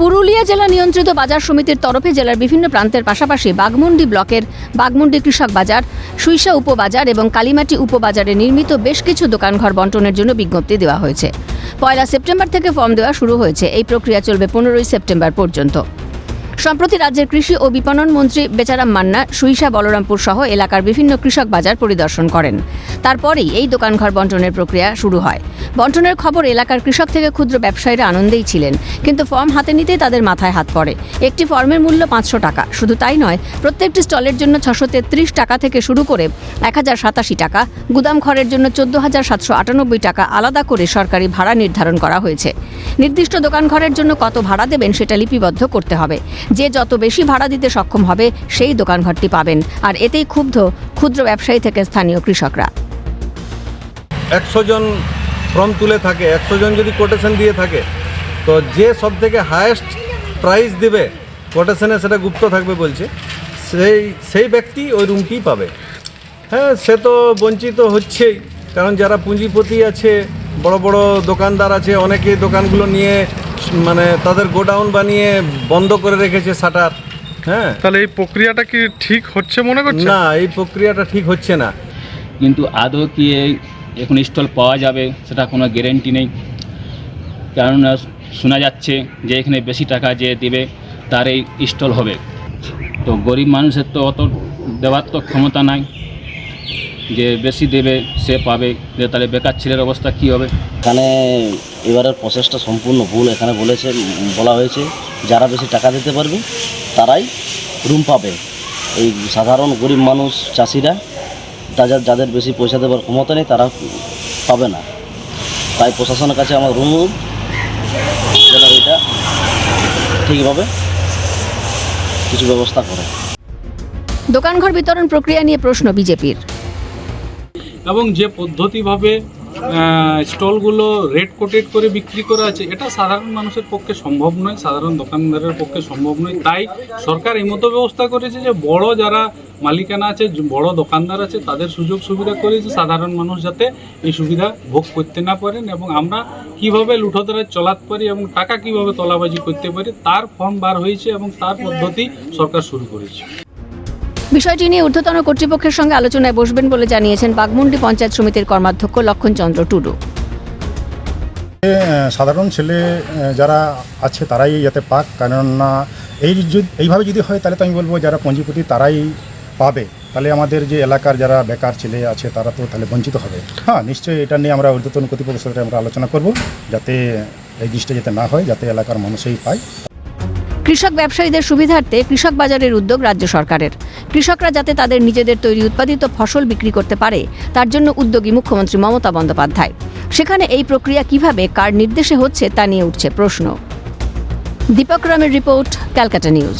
পুরুলিয়া জেলা নিয়ন্ত্রিত বাজার সমিতির তরফে জেলার বিভিন্ন প্রান্তের পাশাপাশি বাগমুন্ডি ব্লকের বাগমুন্ডি কৃষক বাজার সুইসা উপবাজার এবং কালিমাটি উপবাজারে নির্মিত বেশ কিছু দোকানঘর বন্টনের জন্য বিজ্ঞপ্তি দেওয়া হয়েছে। পয়লা সেপ্টেম্বর থেকে ফর্ম দেওয়া শুরু হয়েছে। এই প্রক্রিয়া চলবে পনেরোই সেপ্টেম্বর পর্যন্ত। সম্প্রতি রাজ্যের কৃষি ও বিপণন মন্ত্রী বেচারাম মান্না, সুইসা, বলরামপুর সহ এলাকার বিভিন্ন কৃষক বাজার পরিদর্শন করেন। তারপরেই এই দোকানঘর বন্টনের প্রক্রিয়া শুরু হয়। বন্টনের খবর এলাকার কৃষক থেকে ক্ষুদ্র ব্যবসায়ীরা আনন্দেই ছিলেন, কিন্তু ফর্ম হাতে নিতেই তাদের মাথায় হাত পড়ে। একটি ফর্মের মূল্য পাঁচশো টাকা, শুধু তাই নয়, প্রত্যেকটি স্টলের জন্য ছশো তেত্রিশ টাকা থেকে শুরু করে এক হাজার সাতাশি টাকা, গুদাম ঘরের জন্য চোদ্দ হাজার সাতশো আটানব্বই টাকা আলাদা করে সরকারি ভাড়া নির্ধারণ করা হয়েছে। নির্দিষ্ট দোকান ঘরের জন্য কত ভাড়া দেবেন সেটা লিপিবদ্ধ করতে হবে। যে যত বেশি ভাড়া দিতে সক্ষম হবে, সেই দোকানঘরটি পাবেন। আর এতেই ক্ষুব্ধ, ক্ষুদ্র ব্যবসায়ী থেকে স্থানীয় কৃষকরা। একশো জন ফর্ম তুলে থাকে, একশো জন যদি কোটেশন দিয়ে থাকে, তো যে সব থেকে হায়েস্ট প্রাইস দেবে কোটেশনে সেটা গুপ্ত থাকবে বলছে। সেই সেই ব্যক্তি ওই রুমটি পাবে। হ্যাঁ সে তো বঞ্চিত হচ্ছেই, কারণ যারা পুঁজিপতি আছে, বড় বড় দোকানদার আছে, অনেকেই দোকানগুলো নিয়ে মানে তাদের গোডাউন বানিয়ে বন্ধ করে রেখেছে শাটার হ্যাঁ। তাহলে এই প্রক্রিয়াটা কি ঠিক হচ্ছে মনে করছে না এই প্রক্রিয়াটা ঠিক হচ্ছে না। কিন্তু আদৌ কি এই এখন স্টল পাওয়া যাবে সেটা কোনো গ্যারেন্টি নেই। কেননা শোনা যাচ্ছে যে এখানে বেশি টাকা যে দেবে তার এই স্টল হবে। তো গরিব মানুষের তো অত দেওয়ার তো ক্ষমতা নাই। যে বেশি দেবে সে পাবে। যে তাহলে বেকার ছেলের অবস্থা কী হবে? এখানে এবারের প্রসেসটা সম্পূর্ণ ভুল এখানে বলেছে বলা হয়েছে যারা বেশি টাকা দিতে পারবে তারাই রুম পাবে। এই সাধারণ গরিব মানুষ চাষিরা যাদের যাদের বেশি পয়সা দেওয়ার ক্ষমতা নেই তারা পাবে না। তাই প্রশাসনের কাছে আমার রুম যেন এটা ঠিকভাবে কিছু ব্যবস্থা করে। দোকানঘর বিতরণ প্রক্রিয়া নিয়ে প্রশ্ন বিজেপির। এবং যে পদ্ধতিভাবে স্টলগুলো রেড কোটেড করে বিক্রি করা আছে, এটা সাধারণ মানুষের পক্ষে সম্ভব নয়, সাধারণ দোকানদারের পক্ষে সম্ভব নয়। তাই সরকার এই মতো ব্যবস্থা করেছে যে বড় যারা মালিকানা আছে বড় দোকানদার আছে, তাদের সুযোগ সুবিধা করেছে সাধারণ মানুষ যাতে এই সুবিধা ভোগ করতে না পারেন এবং আমরা কীভাবে লুঠোধরা চলাতে পারি এবং টাকা কীভাবে তলাবাজি করতে পারি, তার ফর্ম বার হয়েছে এবং তার পদ্ধতি সরকার শুরু করেছে। বিষয়টি নিয়ে ঊর্ধ্বতন কর্তৃপক্ষের সঙ্গে আলোচনায় বসবেন বলে জানিয়েছেন বাগমুন্ডি পঞ্চায়েত সমিতির কর্মাধ্যক্ষ লক্ষণচন্দ্র টুডু। সাধারণ ছেলে যারা আছে তারাই যাতে পাক, কেননা এই এইভাবে যদি হয় তাহলে তো আমি বলব যারা পুঁজিপতি তারাই পাবে। তাহলে আমাদের যে এলাকার যারা বেকার ছেলে আছে তারা তো তাহলে বঞ্চিত হবে। হ্যাঁ নিশ্চয়ই এটা নিয়ে আমরা ঊর্ধ্বতন কর্তৃপক্ষের সাথে আমরা আলোচনা করব, যাতে এই জিনিসটা যাতে না হয়, যাতে এলাকার মানুষই পায়। কৃষক ব্যবসায়ীদের সুবিধার্থে কৃষক বাজারের উদ্যোগ রাজ্য সরকারের। কৃষকরা যাতে তাদের নিজেদের তৈরি উৎপাদিত ফসল বিক্রি করতে পারে, তার জন্য উদ্যোগী মুখ্যমন্ত্রী মমতা বন্দ্যোপাধ্যায়। সেখানে এই প্রক্রিয়া কীভাবে, কার নির্দেশে হচ্ছে তা নিয়ে উঠছে প্রশ্ন। দীপক রামের রিপোর্ট, ক্যালকাটা নিউজ।